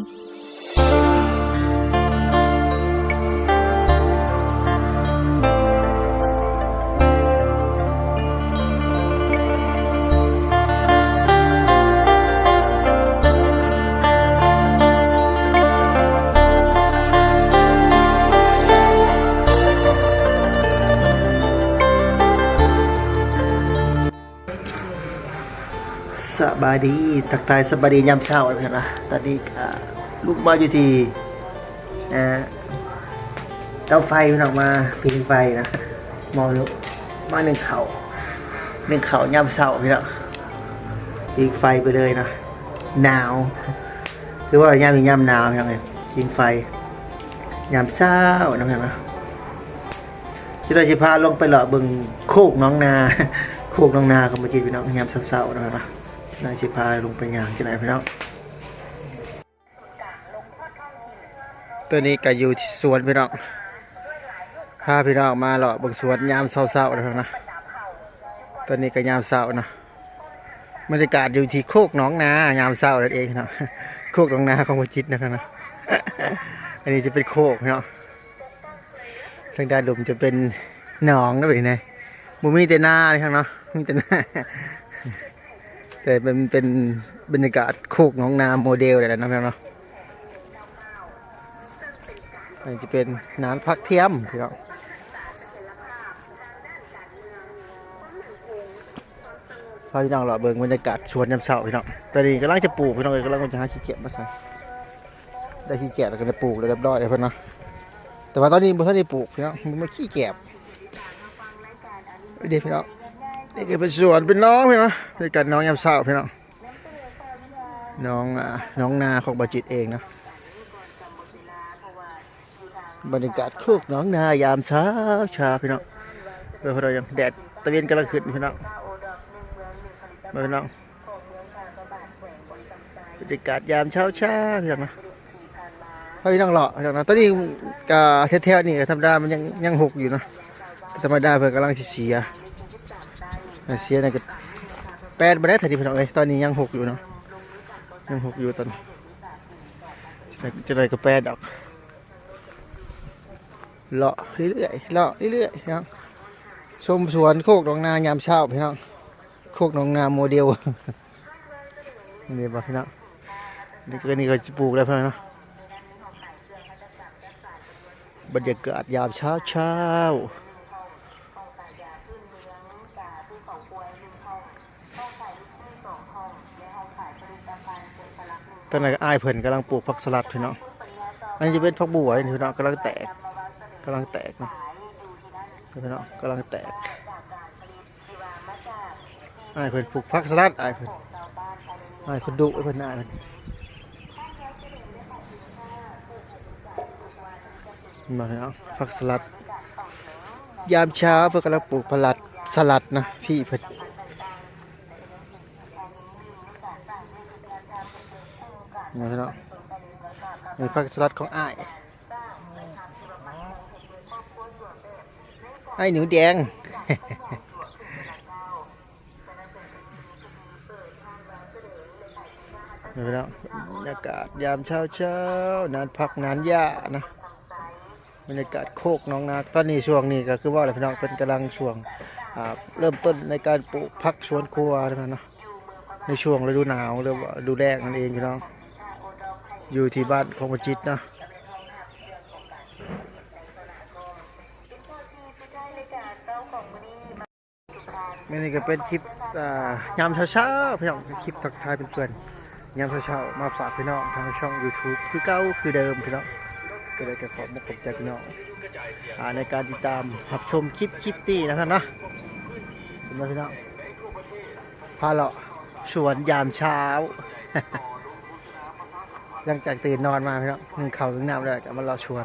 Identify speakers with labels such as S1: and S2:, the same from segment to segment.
S1: สบายดีทักทายสบายดียามเช้านะนะ ตอนนี้อ่า ลูกมาอยู่ที่เอ่อเตาไฟมันออกมาฟิงไฟนะมองลูกมาหนึ่งเข่าหนึ่งเข่ายามเช้าพี่น้องฟิงไฟไปเลยนะหนาวหรือว่าย่ามมีย่ามหนาวพี่น้องเอ้ยฟิงไฟยามเช้านะพี่น้องนะที่เราจะพาลงไปเลาะเบิ่งโคกน้องนาโคกน้องนาของมาจีพี่น้องยามเช้าๆนะพี่น้องนะนายสิพาลงไปงานที่ไหนพี่น้อง ตัวนี้ก็อยู่สวนพี่น้องพาพี่น้องมาเลาะบิ่งสวนยามเช้าๆนะครับนะตัวนี้ก็ยามเช้านะบรรยากาศอยู่ที่โคกหนองนายามเช้านั่นเองนะโคกหนองนาของวจิตนะครับนะอันนี้จะเป็นโคกพี่น้องทางด้านลมจะเป็นหนองนะแบบนี้นะบุมีแต่หน้าเลยครับเนาะมีแต่หน้าแต่มันเป็นบรรยากาศโคกหนองนาโมเดลเลยนะพี่น้องเนาะ อันนี้จะเป็นน้ำพักเทียมพี่น้องพาพี่น้องเราเบิ่งบรรยากาศสวนยามเช้าพี่น้องตอนนี้กำลังจะปลูกพี่น้องเลยกำลังจะหาขี้เกียจมาใส่ได้ขี้เกียจแล้วก็จะปลูกเลยเรียบร้อยเลยเพื่อนเนาะแต่ว่าตอนนี้บ่ทันได้ปลูกพี่น้องมันไม่ขี้เกียจเดี๋ยวพี่น้องนี่ก็เป็นสวนเป็นน้องพี่น้องด้วยกันน้องยามเช้าพี่น้องน้องอ่าน้องนาของบาจิตเองนะ บรรยากาศคุกน้องนายามเช้าชาพี่น้องเดี๋ยวเรายังแดดตะเวนกำลังขึ้นพี่น้องมาพี่น้องบรรยากาศยามเช้าชาพี่น้องนะพี่น้องเลาะพี่น้องนะตอนนี้กาแท้ๆนี่ธรรมดามันยังยังหกอยู่นะธรรมดาเพิ่นกำลังเสียเสียนะก็แปดมาได้ถ่ายดีพี่น้องเอ้ยตอนนี้ยังหกอยู่เนาะยังหกอยู่ตอนจะได้จะได้ก็แปดดอก เลาะเรื่อยๆเลาะเรื่อยๆพี่น้องชมสวนโคกหนองนายามเช้าพี่น้องโคกหนองนาโมเดลนี่บ่พี่น้องนี่ก็นี่ก็จะปลูกแล้วพี่น้องบรรยากาศยามเช้าเช้าตอนนั้นก็อ้ายเพิ่นกำลังปลูกผักสลัดพี่น้องอันนี้จะเป็นผักบัวพี่น้องกำลังแตก กำลังแตกนะเพี่น้องกำลังแตกไอ้เพิ่นปลูกผักสลัดไอ้เพิ่นอ้ายเพิ่นดุเพิ่นอ้าเพิ่นมาพี่น้องผักสลัด ยามเช้าเพิ่นกำลังปลูกผลัดสลัดนะพี่เพิ่นนี่พี่น้องมีผักสลัดของไอ้ หนูแดง นี่พี่น้องบรรยากาศยามเช้าเช้านานพักนานหญ้านะบรรยากาศโคกน้องนาตอนนี้ช่วงนี้ก็คือว่าอะไรพี่น้องเป็นกำลังช่วงเริ่มต้นในการปลูกพักสวนครัวนะเนาะในช่วงฤดูหนาวหรือว่าฤดูแล้งนั่นเองพี่น้องอยู่ที่บ้านของมจิตนะ นี่ก็เป็นคลิปยามเช้าๆพี่น้องเป็นคลิปทักทายเพื่อนๆยามเช้าๆมาฝากพี่น้องทางช่อง YouTube คือเก่าคือเดิมพี่น้องก็เลยจะขอบมกขอบใจพี่น้องในการติดตามรับชมคลิปคลิปตีนะครับนะเป็นไงพี่น้องพาเลาะสวนยามเช้าหลังจากตื่นนอนมาพี่น้องนึ่งเข่าวนึ่งน้ำเลยก็มารอชวน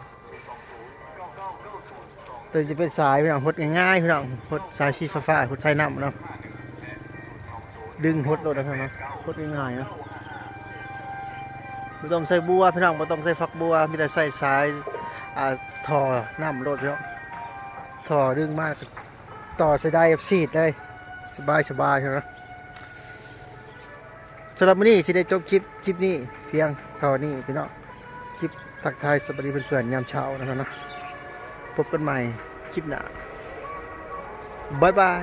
S1: ตัวจะเป็นสายพี่น้องหดง่ายๆพี่น้องหดสายชีฟ้าฟ้าหดสายน้ำนะดึงหดโลดนะพี่น้องหดง่ายๆนะไม่ต้องใส่บัวพี่น้องไม่ต้องใส่ฟักบัวมีแต่ใส่สายอ่าถอน้ำโลดพี่น้องถอดึงมากต่อใส่ได้ซีดเลยสบายๆใช่ไหมสำหรับวันนี้สิได้จบคลิปคลิปนี้เพียงเท่านี้พี่น้องคลิปตักทายสบายเพื่อนๆยามเช้านะครับนะ พบกันใหม่คลิปหน้าบ๊ายบาย